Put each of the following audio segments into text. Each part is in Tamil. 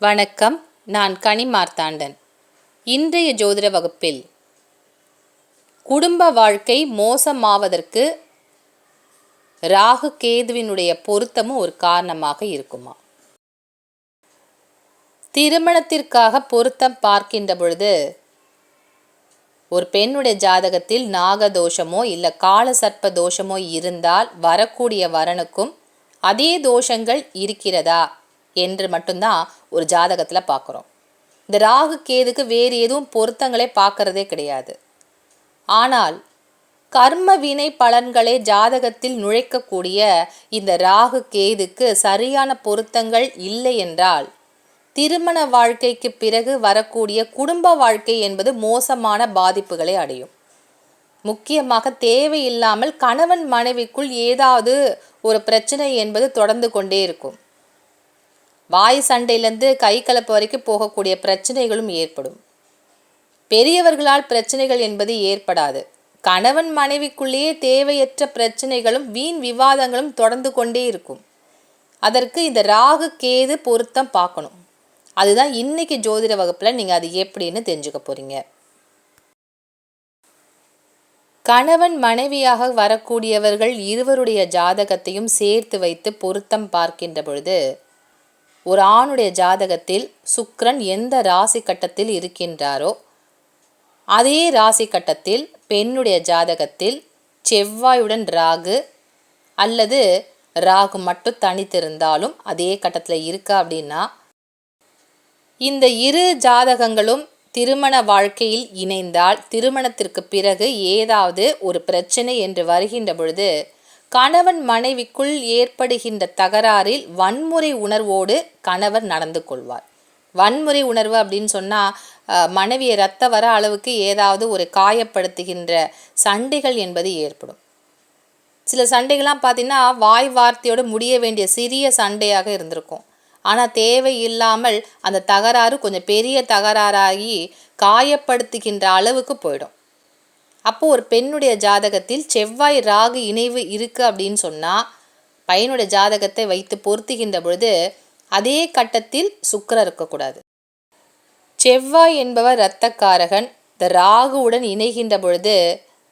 வணக்கம். நான் கனி மார்த்தாண்டன். இன்றைய ஜோதிட வகுப்பில் குடும்ப வாழ்க்கை மோசமாவதற்கு ராகு கேதுவினுடைய பொருத்தமும் ஒரு காரணமாக இருக்குமா? திருமணத்திற்காக பொருத்தம் பார்க்கின்ற பொழுது ஒரு பெண்ணுடைய ஜாதகத்தில் நாகதோஷமோ இல்லை காலசர்ப்ப தோஷமோ இருந்தால் வரக்கூடிய வரனுக்கும் அதே தோஷங்கள் இருக்கிறதா? என்று மட்டும்தான் ஒரு ஜாதகத்தில் பார்க்குறோம் இந்த ராகு கேதுக்கு வேறு எதுவும் பொருத்தங்களே பார்க்கறதே கிடையாது. ஆனால் கர்ம வினை பலன்களை ஜாதகத்தில் நுழைக்கக்கூடிய இந்த ராகு கேதுக்கு சரியான பொருத்தங்கள் இல்லை என்றால் திருமண வாழ்க்கைக்கு பிறகு வரக்கூடிய குடும்ப வாழ்க்கை என்பது மோசமான பாதிப்புகளை அடையும். முக்கியமாக தேவையில்லாமல் கணவன் மனைவிக்குள் ஏதாவது ஒரு பிரச்சனை என்பது தொடர்ந்து கொண்டே இருக்கும். வாய் சண்டையிலேருந்து கை கலப்பு வரைக்கும் போகக்கூடிய பிரச்சனைகளும் ஏற்படும். பெரியவர்களால் பிரச்சனைகள் என்பது ஏற்படாது. கணவன் மனைவிக்குள்ளேயே தேவையற்ற பிரச்சனைகளும் வீண் விவாதங்களும் தொடர்ந்து கொண்டே இருக்கும். அதற்கு இந்த ராகு கேது பொருத்தம் பார்க்கணும். அதுதான் இன்னைக்கு ஜோதிட வகுப்பில் நீங்கள் அது எப்படின்னு தெரிஞ்சுக்க போகிறீங்க கணவன் மனைவியாக வரக்கூடியவர்கள் இருவருடைய ஜாதகத்தையும் சேர்த்து வைத்து பொருத்தம் பார்க்கின்ற பொழுது ஒரு ஆணுடைய ஜாதகத்தில் சுக்ரன் எந்த ராசி கட்டத்தில் இருக்கின்றாரோ அதே ராசி கட்டத்தில் பெண்ணுடைய ஜாதகத்தில் செவ்வாயுடன் ராகு அல்லது ராகு மட்டும் தனித்திருந்தாலும் அதே கட்டத்தில் இருக்கா அப்படின்னா இந்த இரு ஜாதகங்களும் திருமண வாழ்க்கையில் இணைந்தால் திருமணத்திற்கு பிறகு ஏதாவது ஒரு பிரச்சனை என்று வருகின்ற பொழுது கணவன் மனைவிக்குள் ஏற்படுகின்ற தகராறில் வன்முறை உணர்வோடு கணவர் நடந்து கொள்வார். வன்முறை உணர்வு அப்படின்னு சொன்னால் மனைவியை ரத்த வர அளவுக்கு ஏதாவது ஒரு காயப்படுத்துகின்ற சண்டைகள் என்பது ஏற்படும். சில சண்டைகள்லாம் பார்த்திங்கன்னா வாய் வார்த்தையோடு முடிய வேண்டிய சிறிய சண்டையாக இருந்திருக்கும். ஆனால் தேவை இல்லாமல் அந்த தகராறு கொஞ்சம் பெரிய தகராறாகி காயப்படுத்துகின்ற அளவுக்கு போயிடும். அப்போது ஒரு பெண்ணுடைய ஜாதகத்தில் செவ்வாய் ராகு இணைவு இருக்குது அப்படின்னு சொன்னால் பையனுடைய ஜாதகத்தை வைத்து பொருத்துகின்ற பொழுது அதே கட்டத்தில் சுக்கரம் இருக்கக்கூடாது. செவ்வாய் என்பவர் இரத்தக்காரகன் இந்த ராகுவுடன் இணைகின்ற பொழுது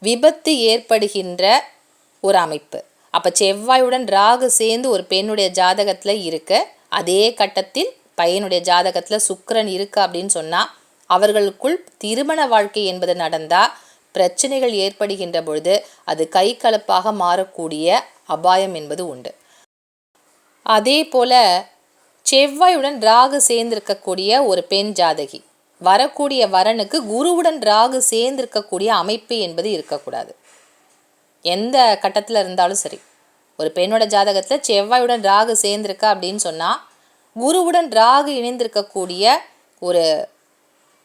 விபத்து ஏற்படுகின்ற ஒரு அமைப்பு. அப்போ செவ்வாயுடன் ராகு சேர்ந்து ஒரு பெண்ணுடைய ஜாதகத்தில் இருக்க அதே கட்டத்தில் பையனுடைய ஜாதகத்தில் சுக்கரன் இருக்கு அப்படின்னு சொன்னால் அவர்களுக்குள் திருமண வாழ்க்கை என்பது நடந்தால் பிரச்சனைகள் ஏற்படுகின்ற பொழுது அது கை கலப்பாக மாறக்கூடிய அபாயம் என்பது உண்டு. அதே போல செவ்வாயுடன் ராகு சேர்ந்திருக்கக்கூடிய ஒரு பெண் ஜாதகி. வரக்கூடிய வரனுக்கு குருவுடன் ராகு சேர்ந்திருக்கக்கூடிய அமைப்பு என்பது இருக்கக்கூடாது. எந்த கட்டத்தில் இருந்தாலும் சரி. ஒரு பெண்ணோட ஜாதகத்தில் செவ்வாயுடன் ராகு சேர்ந்திருக்கா அப்படின்னு சொன்னால் குருவுடன் ராகு இணைந்திருக்கக்கூடிய ஒரு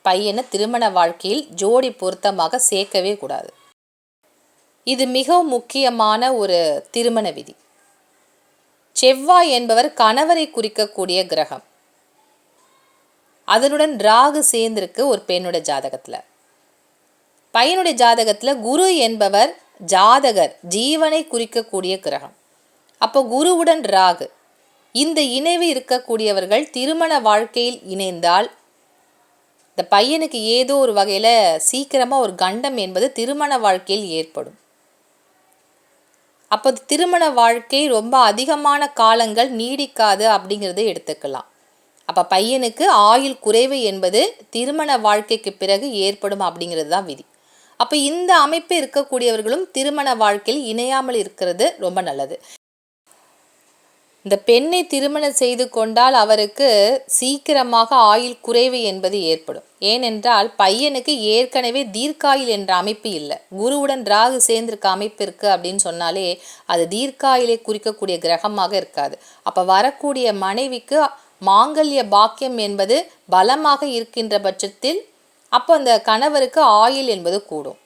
பையனை திருமண வாழ்க்கையில் ஜோடி பொருத்தமாக சேர்க்கவே கூடாது. இது மிகவும் முக்கியமான ஒரு திருமண விதி. செவ்வாய் என்பவர் கணவரை குறிக்கக்கூடிய கிரகம். அதனுடன் ராகு சேர்ந்திருக்கு ஒரு பெண்ணோட ஜாதகத்தில். பையனுடைய ஜாதகத்தில் குரு என்பவர் ஜாதகர் ஜீவனை குறிக்கக்கூடிய கிரகம். அப்போ குருவுடன் ராகு. இந்த இணைவு இருக்கக்கூடியவர்கள் திருமண வாழ்க்கையில் இணைந்தால் இந்த பையனுக்கு ஏதோ ஒரு வகையில் சீக்கிரமாக ஒரு கண்டம் என்பது திருமண வாழ்க்கையில் ஏற்படும். அப்போ திருமண வாழ்க்கை ரொம்ப அதிகமான காலங்கள் நீடிக்காது அப்படிங்கிறத எடுத்துக்கலாம். அப்போ பையனுக்கு ஆயுள் குறைவு என்பது திருமண வாழ்க்கைக்கு பிறகு ஏற்படும் அப்படிங்கிறது தான் விதி. அப்போ இந்த அமைப்பு இருக்கக்கூடியவர்களும் திருமண வாழ்க்கையில் இணையாமல் இருக்கிறது ரொம்ப நல்லது. இந்த பெண்ணை திருமணம் செய்து கொண்டால் அவருக்கு சீக்கிரமாக ஆயுள் குறைவு என்பது ஏற்படும். ஏனென்றால் பையனுக்கு ஏற்கனவே தீர்க்காயில் என்ற அமைப்பு இல்லை. குருவுடன் ராகு சேர்ந்திருக்க அமைப்பு இருக்குது அப்படின்னு சொன்னாலே அது தீர்க்காயிலே குறிக்கக்கூடிய கிரகமாக இருக்காது. அப்போ வரக்கூடிய மனைவிக்கு மாங்கல்ய பாக்கியம் என்பது பலமாக இருக்கின்ற பட்சத்தில் அப்போ அந்த கணவருக்கு ஆயுள் என்பது கூடும்.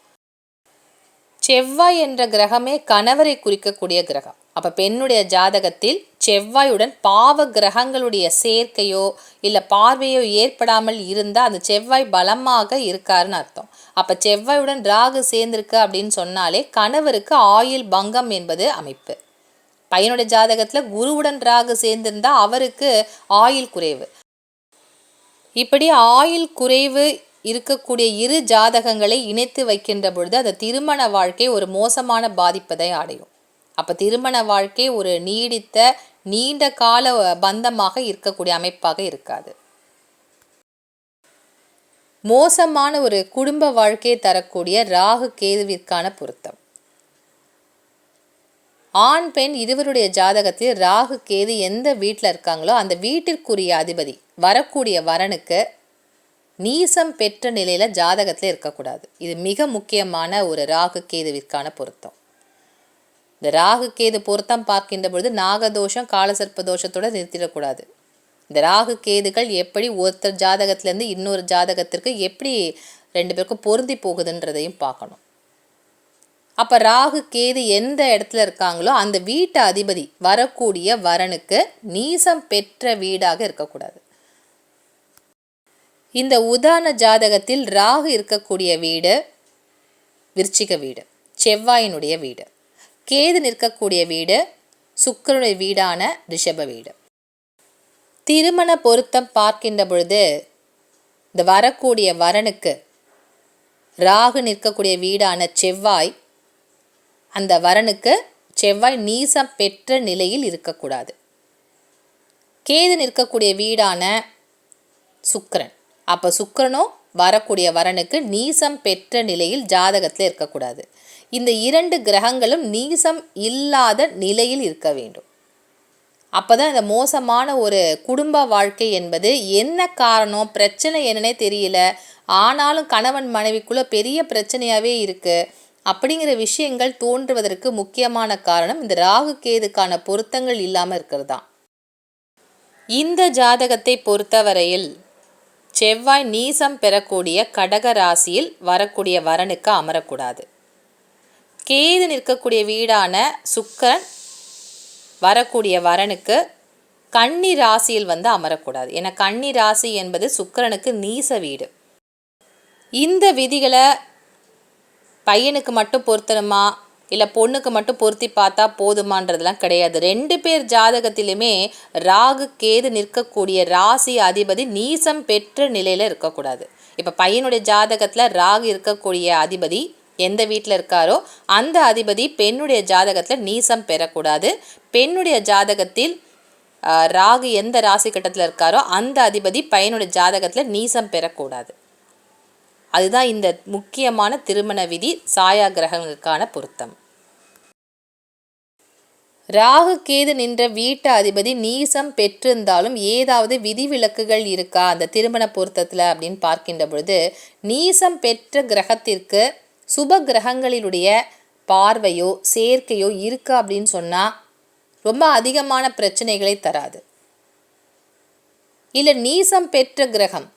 செவ்வாய் என்ற கிரகமே கணவரை குறிக்கக்கூடிய கிரகம். அப்போ பெண்ணுடைய ஜாதகத்தில் செவ்வாயுடன் பாவ கிரகங்களுடைய சேர்க்கையோ இல்லை பார்வையோ ஏற்படாமல் இருந்தால் அந்த செவ்வாய் பலமாக இருக்காருன்னு அர்த்தம். அப்போ செவ்வாயுடன் ராகு சேர்ந்திருக்கு அப்படின்னு சொன்னாலே கணவருக்கு ஆயுள் பங்கம் என்பது அமைப்பு. பையனுடைய ஜாதகத்தில் குருவுடன் ராகு சேர்ந்திருந்தால் அவருக்கு ஆயுள் குறைவு. இப்படி ஆயுள் குறைவு இருக்கக்கூடிய இரு ஜாதகங்களை இணைத்து வைக்கின்ற பொழுது அந்த திருமண வாழ்க்கை ஒரு மோசமான பாதிப்பதை அடையும். அப்போ திருமண வாழ்க்கை ஒரு நீடித்த நீண்ட கால பந்தமாக இருக்கக்கூடிய அமைப்பாக இருக்காது. மோசமான ஒரு குடும்ப வாழ்க்கையை தரக்கூடிய ராகு கேதுவிற்கான பொருத்தம். ஆண் பெண் இருவருடைய ஜாதகத்தில் ராகு கேது எந்த வீட்டில் இருக்காங்களோ அந்த வீட்டிற்குரிய அதிபதி வரக்கூடிய வரனுக்கு நீசம் பெற்ற நிலையில் ஜாதகத்தில் இருக்கக்கூடாது. இது மிக முக்கியமான ஒரு ராகு கேதுவிற்கான பொருத்தம். இந்த ராகு கேது பொருத்தம் பார்க்கின்ற பொழுது நாகதோஷம் காலசர்ப்ப தோஷத்தோடு நிறுத்திடக்கூடாது. இந்த ராகு கேதுகள் எப்படி ஒருத்தர் ஜாதகத்திலேருந்து இன்னொரு ஜாதகத்திற்கு எப்படி ரெண்டு பேருக்கும் பொருந்தி போகுதுன்றதையும் பார்க்கணும். அப்போ ராகு கேது எந்த இடத்துல இருக்காங்களோ அந்த வீட்டு அதிபதி வரக்கூடிய வரனுக்கு நீசம் பெற்ற வீடாக இருக்கக்கூடாது. இந்த உதாரண ஜாதகத்தில் ராகு இருக்கக்கூடிய வீடு விருச்சிக வீடு செவ்வாயினுடைய வீடு. கேது நிற்கக்கூடிய வீடு சுக்கரனுடைய வீடான ரிஷப வீடு. திருமண பொருத்தம் பார்க்கின்ற பொழுது இந்த வரக்கூடிய வரனுக்கு ராகு நிற்கக்கூடிய வீடான செவ்வாய் அந்த வரனுக்கு செவ்வாய் நீசம் பெற்ற நிலையில் இருக்கக்கூடாது. கேது நிற்கக்கூடிய வீடான சுக்கரன். அப்போ சுக்கரனும் வரக்கூடிய வரனுக்கு நீசம் பெற்ற நிலையில் ஜாதகத்தில் இருக்கக்கூடாது. இந்த இரண்டு கிரகங்களும் நீசம் இல்லாத நிலையில் இருக்க வேண்டும். அப்போ தான் இந்த மோசமான ஒரு குடும்ப வாழ்க்கை என்பது என்ன காரணம் பிரச்சனை என்னன்னே தெரியல. ஆனாலும் கணவன் மனைவிக்குள்ளே பெரிய பிரச்சனையாகவே இருக்குது அப்படிங்கிற விஷயங்கள் தோன்றுவதற்கு முக்கியமான காரணம் இந்த ராகு கேதுக்கான பொருத்தங்கள் இல்லாமல் இருக்கிறது? தான் இந்த ஜாதகத்தை பொறுத்தவரையில் செவ்வாய் நீசம் பெறக்கூடிய கடக ராசியில் வரக்கூடிய வரனுக்கு அமரக்கூடாது. கேது நிற்கக்கூடிய வீடான சுக்கரன் வரக்கூடிய வரனுக்கு கன்னி ராசியில் வந்து அமரக்கூடாது. ஏன்னா கன்னி ராசி என்பது சுக்கரனுக்கு நீச வீடு. இந்த விதிகளை பையனுக்கு மட்டும் பொருத்தணுமா? இல்லை பொண்ணுக்கு மட்டும் பொருத்தி பார்த்தா போதுமான்றதுலாம் கிடையாது. ரெண்டு பேர் ஜாதகத்திலுமே ராகு கேது நிற்கக்கூடிய ராசி அதிபதி நீசம் பெற்ற நிலையில் இருக்கக்கூடாது. இப்போ பையனுடைய ஜாதகத்தில் ராகு இருக்கக்கூடிய அதிபதி எந்த வீட்டில் இருக்காரோ அந்த அதிபதி பெண்ணுடைய ஜாதகத்தில் நீசம் பெறக்கூடாது. பெண்ணுடைய ஜாதகத்தில் ராகு எந்த ராசி கட்டத்தில் இருக்காரோ அந்த அதிபதி பையனுடைய ஜாதகத்தில் நீசம் பெறக்கூடாது. அதுதான் இந்த முக்கியமான திருமண விதி சாயா கிரகங்களுக்கான பொருத்தம். ராகு கேது நின்ற வீட்டு அதிபதி நீசம் பெற்றிருந்தாலும் ஏதாவது விதிவிலக்குகள் இருக்கா? அந்த திருமண பொருத்தத்தில் அப்படின்னு பார்க்கின்ற பொழுது நீசம் பெற்ற கிரகத்திற்கு சுப கிரகங்களினுடைய பார்வையோ சேர்க்கையோ இருக்கா அப்படின்னு சொன்னால் ரொம்ப அதிகமான பிரச்சனைகளை தராது. இல்லை நீசம் பெற்ற கிரகம்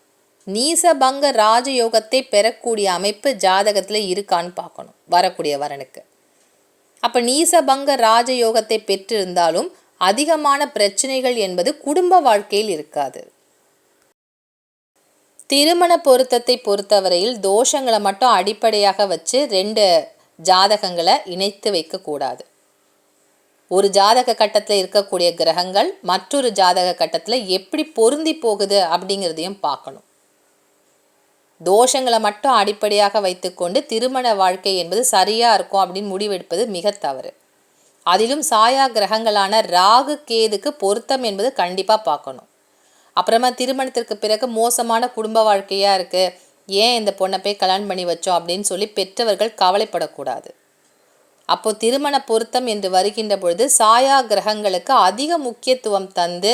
நீசபங்க ராஜயோகத்தை பெறக்கூடிய அமைப்பு ஜாதகத்தில் இருக்கான்னு பார்க்கணும் வரக்கூடிய வரனுக்கு. அப்போ நீசபங்க ராஜயோகத்தை பெற்றிருந்தாலும் அதிகமான பிரச்சனைகள் என்பது குடும்ப வாழ்க்கையில் இருக்காது. திருமண பொருத்தத்தை பொறுத்தவரையில் தோஷங்களை மட்டும் அடிப்படையாக வச்சு ரெண்டு ஜாதகங்களை இணைத்து வைக்கக்கூடாது. ஒரு ஜாதக கட்டத்தில் இருக்கக்கூடிய கிரகங்கள் மற்றொரு ஜாதக கட்டத்தில் எப்படி பொருந்தி போகுது அப்படிங்கிறதையும் பார்க்கணும். தோஷங்களை மட்டும் அடிப்படையாக வைத்துக்கொண்டு திருமண வாழ்க்கை என்பது சரியாக இருக்கும் அப்படின்னு முடிவெடுப்பது மிக தவறு. அதிலும் சாயா கிரகங்களான ராகு கேதுக்கு பொருத்தம் என்பது கண்டிப்பாக பார்க்கணும். அப்புறமா திருமணத்திற்கு பிறகு மோசமான குடும்ப வாழ்க்கையாக இருக்குது ஏன் இந்த பொண்ணை போய் கல்யாணம் பண்ணி வச்சோம் அப்படின்னு சொல்லி பெற்றவர்கள் கவலைப்படக்கூடாது. அப்போ திருமண பொருத்தம் என்று வருகின்ற பொழுது சாயா கிரகங்களுக்கு அதிக முக்கியத்துவம் தந்து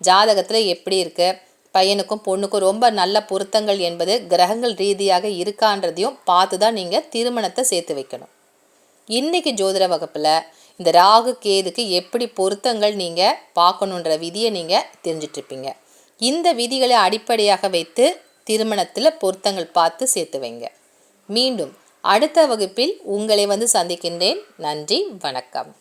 ஜாதகத்தில் எப்படி இருக்குது பையனுக்கும் பொண்ணுக்கும் ரொம்ப நல்ல பொருத்தங்கள் என்பது கிரகங்கள் ரீதியாக இருக்கான்றதையும் பார்த்து தான் நீங்கள் திருமணத்தை சேர்த்து வைக்கணும். இன்றைக்கி ஜோதிட வகுப்பில் இந்த ராகு கேதுக்கு எப்படி பொருத்தங்கள் நீங்கள் பார்க்கணுன்ற விதியை நீங்கள் தெரிஞ்சிட்ருப்பீங்க இந்த விதிகளை அடிப்படையாக வைத்து திருமணத்தில் பொருத்தங்கள் பார்த்து சேர்த்து வைங்க. மீண்டும் அடுத்த வகுப்பில் உங்களை வந்து சந்திக்கின்றேன். நன்றி வணக்கம்.